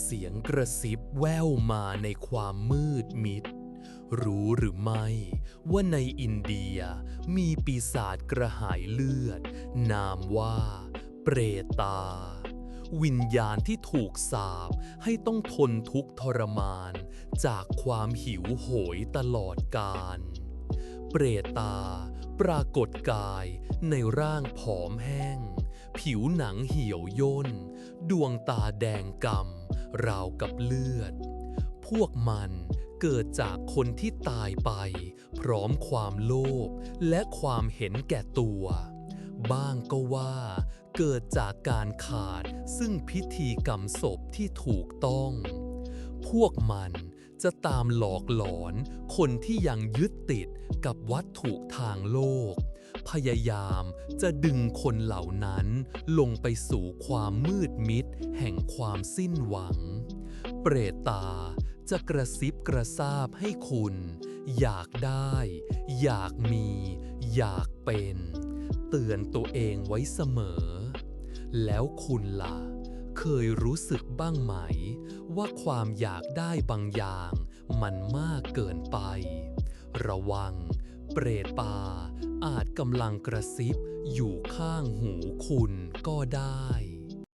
เสียงกระซิบแว่วมาในความมืดมิด รู้หรือไม่ว่าในอินเดียมีปีศาจกระหายเลือด นามว่า เปรตา วิญญาณที่ถูกสาปให้ต้องทนทุกข์ทรมาน จากความหิวโหยตลอดกาลเปรตา ปรากฏกายในร่างผอมแห้ง ผิวหนังเหี่ยวย่น ดวงตาแดงกำ ราวกับเลือด พวกมันเกิดจากคนที่ตายไป พร้อมความโลภและความเห็นแก่ตัว บ้างก็ว่าเกิดจากการขาดซึ่งพิธีกรรมศพที่ถูกต้อง พวกมันจะตามหลอกหลอนคนที่ยังยึดติดกับวัตถุทางโลก พยายามจะดึงคนเหล่านั้นลงไปสู่ความมืดมิดแห่งความสิ้นหวัง เปรตตาจะกระซิบกระซาบให้คุณ อยากได้ อยากมี อยากเป็น เตือนตัวเองไว้เสมอ แล้วคุณล่ะ เคยรู้สึกบ้างไหม ว่าความอยากได้บางอย่าง มันมากเกินไป ระวัง เปรตป่า อาจกำลังกระซิบอยู่ข้างหูคุณก็ได้